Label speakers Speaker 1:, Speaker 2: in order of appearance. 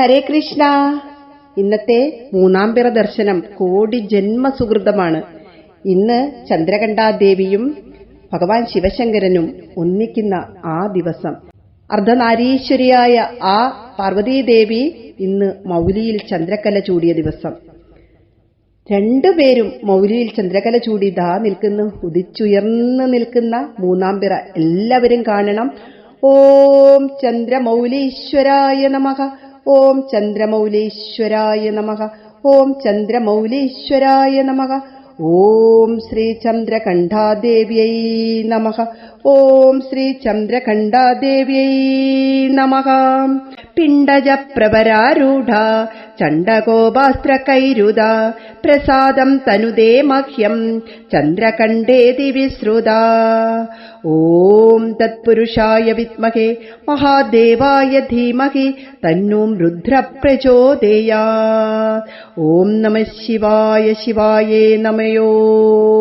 Speaker 1: ഹരേ കൃഷ്ണ. ഇന്നത്തെ മൂന്നാം പിറ ദർശനം കോടി ജന്മസുഹൃതമാണ് ഇന്ന് ചന്ദ്രകണ്ഠാദേവിയും ഭഗവാൻ ശിവശങ്കരനും ഒന്നിക്കുന്ന ആ ദിവസം. അർദ്ധനാരീശ്വരിയായ ആ പാർവതീദേവി ഇന്ന് മൗലിയിൽ ചന്ദ്രക്കല ചൂടിയ ദിവസം. രണ്ടുപേരും മൗലിയിൽ ചന്ദ്രകല ചൂടി ദാ നിൽക്കുന്നു. ഉദിച്ചുയർന്നു നിൽക്കുന്ന മൂന്നാം പിറ എല്ലാവരും കാണണം. ഓം ചന്ദ്രമൗലീശ്വരായ നമഃ. ഓം ചന്ദ്രമൗലീശ്വരായ നമ. ഓം ചന്ദ്രമൗലീശ്വരായ നമഃ. ഓം ശ്രീ ചന്ദ്രകണ്ഠാദേവ്യൈ നമഃ. ഓം ശ്രീ ചന്ദ്രകണ്ഠാദേവ്യൈ നമഃ. പിണ്ടജപ്രവരാരൂഢ ചണ്ഡകോപാസ്ത്രകൈരുത പ്രസാദം തനുദേ മഹ്യം ചന്ദ്രകണ്ഠേതി വിശ്രുത ഓം തത്പുരുഷായ വിദ്മഹേ മഹാദേവായ ധീമഹി തന്നും രുദ്രപ്രചോദയാ. ഓം നമ ശിവായ ശിവായേ Namyo